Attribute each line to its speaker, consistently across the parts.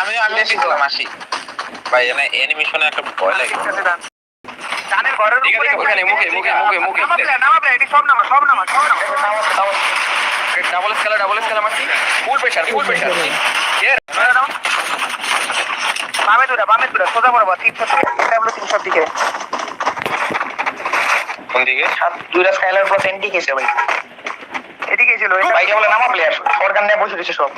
Speaker 1: আমিও আমি দিছিলাম আসি ভাই এনে অ্যানিমেশনে একটা ভয় লাগে।
Speaker 2: ডানের ঘরের উপরে
Speaker 3: ওখানে মুখে, মুখে, মুখে, মুখে।
Speaker 2: নামা প্লেয়ার নামা প্লেয়ার এটি সব নামা সব নামা সব নামা।
Speaker 3: ডাবল স্কেলা ডাবল স্কেলা মারছি ফুল প্রেসার ফুল প্রেসার
Speaker 2: বামে দুটা বামে দুটা সোজা বরাবর তিনশো তিনশোর দিকে।
Speaker 1: কোন দিকে?
Speaker 2: স্কাইলার প্লাস এন্টি কেসে ভাই ছিল ভাইকে বলে নামা প্লেয়ার। নিয়ে বসে দিছে সব।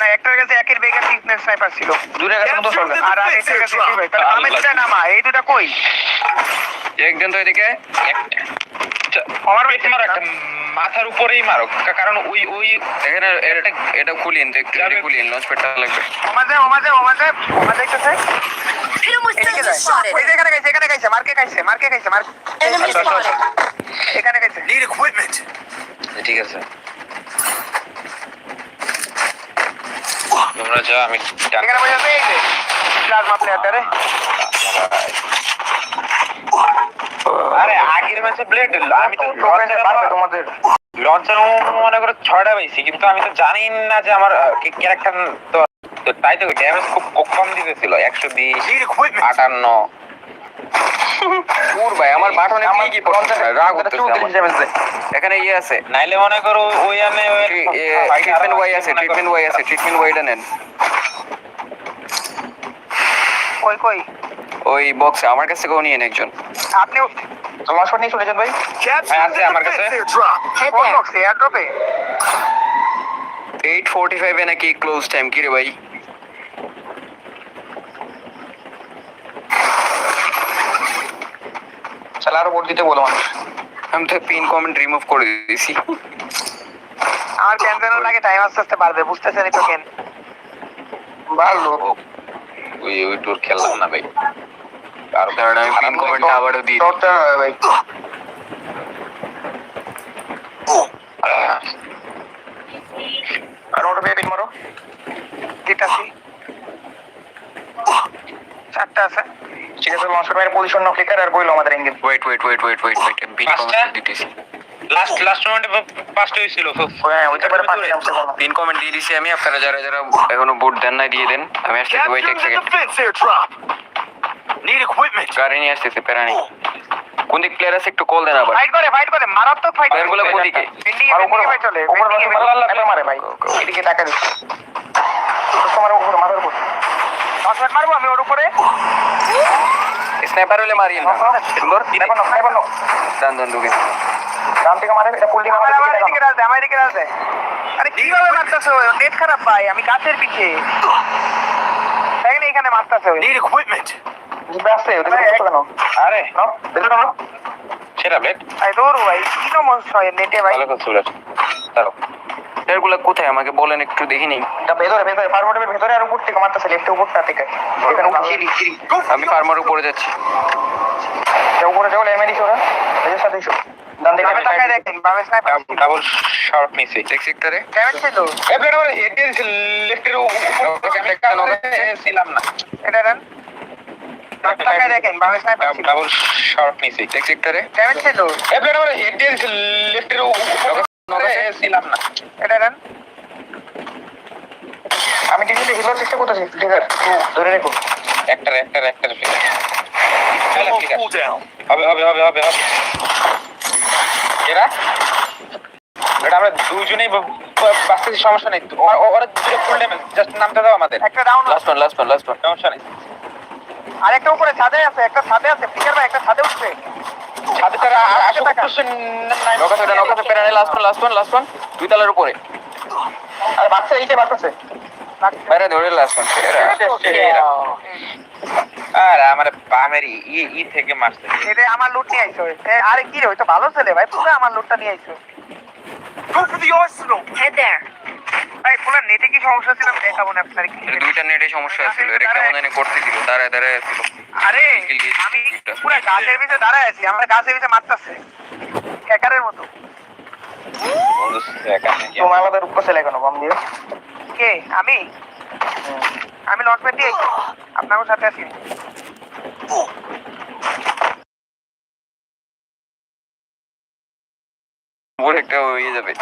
Speaker 2: না একটার কাছে একের টিকনেস স্নাইপার ছিল। দুইটার কাছে মতো সরকার আর কাছে কি ভাই তাহলে বামে দুটা নামা এই দুটা কই?
Speaker 3: একজন তো এদিকে
Speaker 2: আমার
Speaker 1: পেটে মারো একটা মাথার উপরেই মারো কারণ ওই ওই
Speaker 3: এখানে এটা এটা খুলিন তো একটু খুলিন লঞ্চ প্যাডটা লাগবে।
Speaker 2: ওমাজে ওমাজে ওমাজে ওমাজে একটু এখানে খাইছে এখানে খাইছে মার্কে খাইছে মার্কে খাইছে মার্কে এখানে খাইছে
Speaker 4: Need equipment.
Speaker 3: ঠিক আছে।
Speaker 1: তোমরা যাও আমি
Speaker 2: এখানে বসে আছে এই যে প্লাজমা
Speaker 1: আরে আগের ম্যাচে ব্লেড আমি তো
Speaker 2: পারবে তোমাদের
Speaker 1: লঞ্চার মনে করে ছয়টা পাইছি কিন্তু আমি তো জানি না যে আমার ক্যারেক্টার তো তাই তো ড্যামেজ খুব কম দিতেছিল একশো বিশ. আটান্ন।
Speaker 3: ভাই আমার বাটনে কি কি পড়ছে রাগ উঠতেছে আমার। এখানে ইয়ে আছে।
Speaker 1: নাইলে মনে করো ওই আমি
Speaker 3: ট্রিটমেন্ট ওয়াই আছে ট্রিটমেন্ট ওয়াই আছে ট্রিটমেন্ট ওয়াইটা নেন।
Speaker 2: কই কই?
Speaker 3: ওই বক্সে আমার কাছ থেকেও নিয়েন একজন।
Speaker 2: আপনি নিয়ে চলে যান ভাই।
Speaker 5: There.
Speaker 2: বক্সে এয়ার
Speaker 3: এইট ফোর্টি ফাইভে নাকি ক্লোজ টাইম কি রে ভাই?
Speaker 2: আরও ভোট দিতে বলো মানুষ
Speaker 3: আমি তো পিন কমেন্ট রিমুভ করে দিয়েছি।
Speaker 2: আমার ক্যান্সেল লাগে টাইম আস্তে আস্তে বাড়বে বুঝতেছেনই তো কেন। বাড়লো।
Speaker 1: ওই ওই টুর খেললাম না ভাই। আর
Speaker 3: কারণ আমি পিন কমেন্টটা আবারও দিই।
Speaker 2: ডটটা ভাই। আর ওটা পিন মারো। দিতাছি চারটা আছে। ঠিক আছে লঞ্চার ভাইয়ের পজিশন না ফ্লিকার আর বইলো আমাদের engage
Speaker 3: wait wait wait wait wait wait আমি কমেন্ট দিতেছি
Speaker 1: লাস্ট লাস্ট মোমেন্টে পাঁচটা হয়েছিল
Speaker 2: হ্যাঁ ওইটা পরে পাঁচটা
Speaker 3: পিন কমেন্ট দিয়ে দিছি আমি আপনারা যারা যারা এখনও বোর্ড দেন না দিয়ে দেন। আমি আসতেছি ওয়েট এক সেকেন্ড.
Speaker 4: Need equipment.
Speaker 3: গাড়ি নিয়ে আসতেছি প্যারা নেই কোন দিক প্লেয়ার আছে একটু কল দেন আবার।
Speaker 2: ফাইট করে ফাইট করে মারাত্মক ফাইট
Speaker 3: Player গুলো কোনদিকে?
Speaker 2: বিল্ডিং এ বিল্ডিং এ চলে। উপরে মারে ভাই। এদিকে টাকা দিচ্ছে তোমার উপরে মাথার উপর। মিনিট মারবো আমি ওর উপরে।
Speaker 3: স্নাইপার হলে মারিয়েন না সুন্দর।
Speaker 2: দেখো না দেখো না
Speaker 3: দান দান ঢুকে।
Speaker 2: ডান থেকে মারে এটা পুলিং আমার আমার এদিকে রাজ আমার এদিকে রাজ দে আরে কীভাবে মারতাছো নেট খারাপ ভাই আমি গাছের পিছে দেখেন এখানে মারতাছে ওই. জিবে আছে ওদের কত কেন?
Speaker 1: আরে
Speaker 2: দেখো না
Speaker 1: সেটা ব্লেড
Speaker 2: আই দৌড় ভাই কি হয় নেটে ভাই।
Speaker 1: ভালো করছ ব্লেড দাঁড়াও।
Speaker 3: প্লেয়ারগুলো কোথায়? আমাকে বলেন একটু দেখি নেই।
Speaker 2: ভেতরে ভেতরে পারবটের ভেতরে আর উপর থেকে মারতাছে লেফটে উপরটা থেকে। এখানে
Speaker 4: for
Speaker 3: আমি ফার্মার উপরে যাচ্ছি।
Speaker 2: উপরে যাও এমএ দিছো না এর সাথে এসো। ডান দিকে আমি তাকায় দেখেন বামে স্নাইপার
Speaker 1: ডাবল শট মিসে
Speaker 3: চেক সেক্টরে
Speaker 2: ড্যামেজ ছিল।
Speaker 1: এ ব্লেড আমার হেড দিয়ে দিছিল লেফটের উপর ছিলাম না।
Speaker 2: এটা দেন। তাকায় দেখেন বামে স্নাইপার
Speaker 1: ডাবল শট মিসে
Speaker 3: চেক সেক্টরে
Speaker 2: ড্যামেজ ছিল।
Speaker 1: এ ব্লেড আমার হেড দিয়ে দিছিল লেফটের উপর ছিলাম না।
Speaker 2: এটা দেন আমি ডিজিটে হিলার চেষ্টা করতেছি। ঠিক ধরে রেখো।
Speaker 1: একটার একটার একটার ফিরে।
Speaker 4: Ammo cool down.
Speaker 1: হবে হবে হবে হবে হবে। এরা? এটা আমরা দুজনেই বাঁচতেছি সমস্যা নেই। ওরা দুটো ফুল ড্যামেজ জাস্ট নামতে দাও আমাদের।
Speaker 2: একটা down
Speaker 3: last one last one last one
Speaker 1: সমস্যা নেই।
Speaker 2: আর একটা উপরে ছাদে আছে একটা ছাদে আছে ফিকার ভাই একটা ছাদে উঠছে
Speaker 1: সাথে তারা আশা করতেছে
Speaker 3: নকাতে ওটা নকাতে প্যারা নেই last one last one last one দুই তালার উপরে।
Speaker 2: আর বাচ্চা এইটা বাচ্চাছে।
Speaker 3: বাইরে ধরে লাস্ট ওয়ান
Speaker 1: আর আমার বামের ই ই থেকে মারছে।
Speaker 2: এটা আমার লুট নিয়ে আইছো আরে কি রে ওই তো ভালো ছেলে ভাই পুরো আমার লুটটা নিয়ে আইছো।
Speaker 4: Go for the arsenal.
Speaker 5: Head there.
Speaker 2: ভাই পুরো নেটে কি সমস্যা ছিল আমি দেখাবো না আপনার কি
Speaker 3: দুইটা নেটে সমস্যা ছিল এর একটা মনে করতে ছিল দাঁড়ায় দাঁড়ায় ছিল
Speaker 2: আরে আমি পুরো গাছের ভিতরে দাঁড়ায় আছি আমার গাছের ভিতরে মারতাছে। হ্যাকারের মতো। তোমার আলাদা রূপ ছেলে কেন বাম দিয়ে? কে? আমি? আমি প্যাড দিয়ে। আপনার সাথে আছি।
Speaker 3: উপরে একটা হয়ে যাবে।